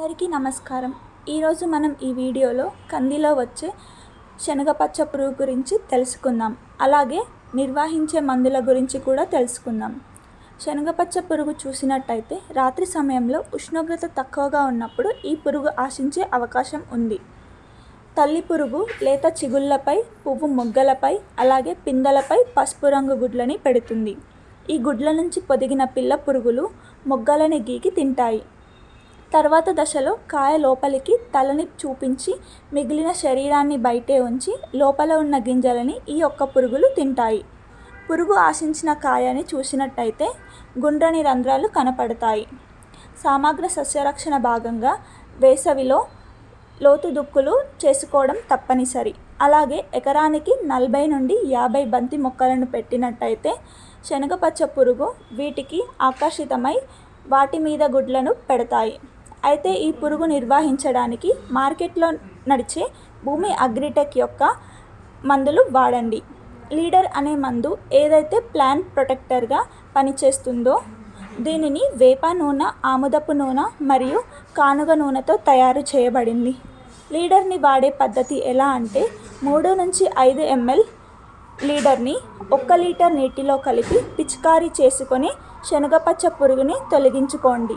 అందరికీ నమస్కారం. ఈరోజు మనం ఈ వీడియోలో కందిలో వచ్చే శనగపచ్చ పురుగు గురించి తెలుసుకుందాం. అలాగే నిర్వహించే మందుల గురించి కూడా తెలుసుకుందాం. శనగపచ్చ పురుగు చూసినట్టయితే రాత్రి సమయంలో ఉష్ణోగ్రత తక్కువగా ఉన్నప్పుడు ఈ పురుగు ఆశించే అవకాశం ఉంది. తల్లి పురుగు లేత చిగుళ్ళపై పువ్వు మొగ్గలపై అలాగే పిందెలపై పసుపు రంగు గుడ్లని పెడుతుంది. ఈ గుడ్ల నుంచి పొదిగిన పిల్ల పురుగులు మొగ్గలని గీకి తింటాయి. తర్వాత దశలో కాయ లోపలికి తలని చూపించి మిగిలిన శరీరాన్ని బయటే ఉంచి లోపల ఉన్న గింజలని ఈ ఒక్క పురుగులు తింటాయి. పురుగు ఆశించిన కాయని చూసినట్టయితే గుండ్రని రంధ్రాలు కనపడతాయి. సమగ్ర సస్యరక్షణ భాగంగా వేసవిలో లోతు దుక్కులు చేసుకోవడం తప్పనిసరి. అలాగే ఎకరానికి నలభై నుండి యాభై బంతి మొక్కలను పెట్టినట్టయితే శనగపచ్చ పురుగు వీటికి ఆకర్షితమై వాటి మీద గుడ్లను పెడతాయి. అయితే ఈ పురుగు నిర్వహించడానికి మార్కెట్లో నడిచే భూమి అగ్రిటెక్ యొక్క మందులు వాడండి. లీడర్ అనే మందు ఏదైతే ప్లాంట్ ప్రొటెక్టర్గా పనిచేస్తుందో దీనిని వేప నూనె ఆముదపు నూనె మరియు కానుగ నూనెతో తయారు చేయబడింది. లీడర్ని వాడే పద్ధతి ఎలా అంటే మూడు నుంచి ఐదు ఎంఎల్ లీడర్ని ఒక్క లీటర్ నీటిలో కలిపి పిచికారీ చేసుకొని శనగపచ్చ పురుగుని తొలగించుకోండి.